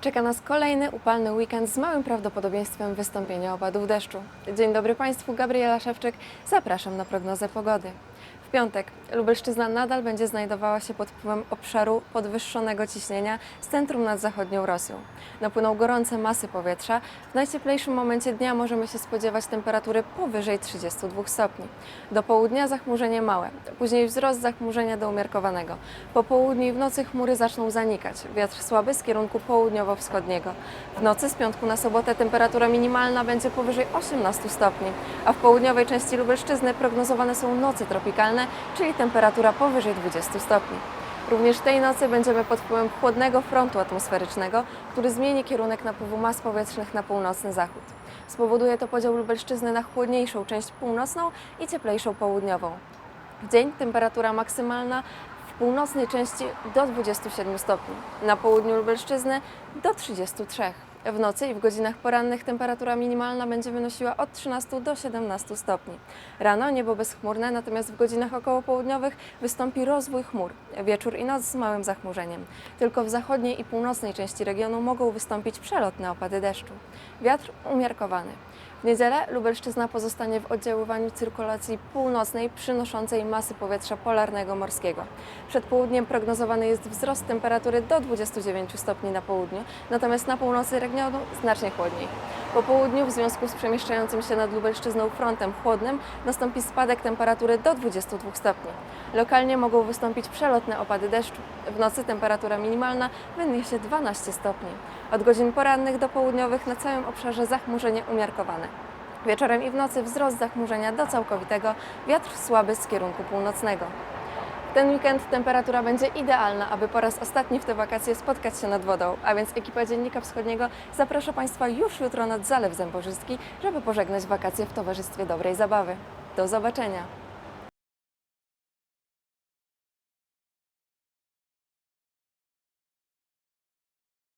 Czeka nas kolejny upalny weekend z małym prawdopodobieństwem wystąpienia opadów deszczu. Dzień dobry Państwu, Gabriela Szewczyk. Zapraszam na prognozę pogody. W piątek Lubelszczyzna nadal będzie znajdowała się pod wpływem obszaru podwyższonego ciśnienia z centrum nad zachodnią Rosją. Napłyną gorące masy powietrza. W najcieplejszym momencie dnia możemy się spodziewać temperatury powyżej 32 stopni. Do południa zachmurzenie małe, później wzrost zachmurzenia do umiarkowanego. Po południu i w nocy chmury zaczną zanikać. Wiatr słaby z kierunku południowo-wschodniego. W nocy z piątku na sobotę temperatura minimalna będzie powyżej 18 stopni, a w południowej części Lubelszczyzny prognozowane są noce tropikalne, czyli temperatura powyżej 20 stopni. Również tej nocy będziemy pod wpływem chłodnego frontu atmosferycznego, który zmieni kierunek napływu mas powietrznych na północny zachód. Spowoduje to podział Lubelszczyzny na chłodniejszą część północną i cieplejszą południową. W dzień temperatura maksymalna w północnej części do 27 stopni, na południu Lubelszczyzny do 33. W nocy i w godzinach porannych temperatura minimalna będzie wynosiła od 13 do 17 stopni. Rano niebo bezchmurne, natomiast w godzinach okołopołudniowych wystąpi rozwój chmur. Wieczór i noc z małym zachmurzeniem. Tylko w zachodniej i północnej części regionu mogą wystąpić przelotne opady deszczu. Wiatr umiarkowany. W niedzielę Lubelszczyzna pozostanie w oddziaływaniu cyrkulacji północnej przynoszącej masy powietrza polarnego morskiego. Przed południem prognozowany jest wzrost temperatury do 29 stopni na południu, natomiast na północy regionu znacznie chłodniej. Po południu w związku z przemieszczającym się nad Lubelszczyzną frontem chłodnym nastąpi spadek temperatury do 22 stopni. Lokalnie mogą wystąpić przelotne opady deszczu. W nocy temperatura minimalna wyniesie 12 stopni. Od godzin porannych do południowych na całym obszarze zachmurzenie umiarkowane. Wieczorem i w nocy wzrost zachmurzenia do całkowitego, wiatr słaby z kierunku północnego. W ten weekend temperatura będzie idealna, aby po raz ostatni w te wakacje spotkać się nad wodą, a więc ekipa Dziennika Wschodniego zaprasza Państwa już jutro nad Zalew Zębożyski, żeby pożegnać wakacje w towarzystwie dobrej zabawy. Do zobaczenia!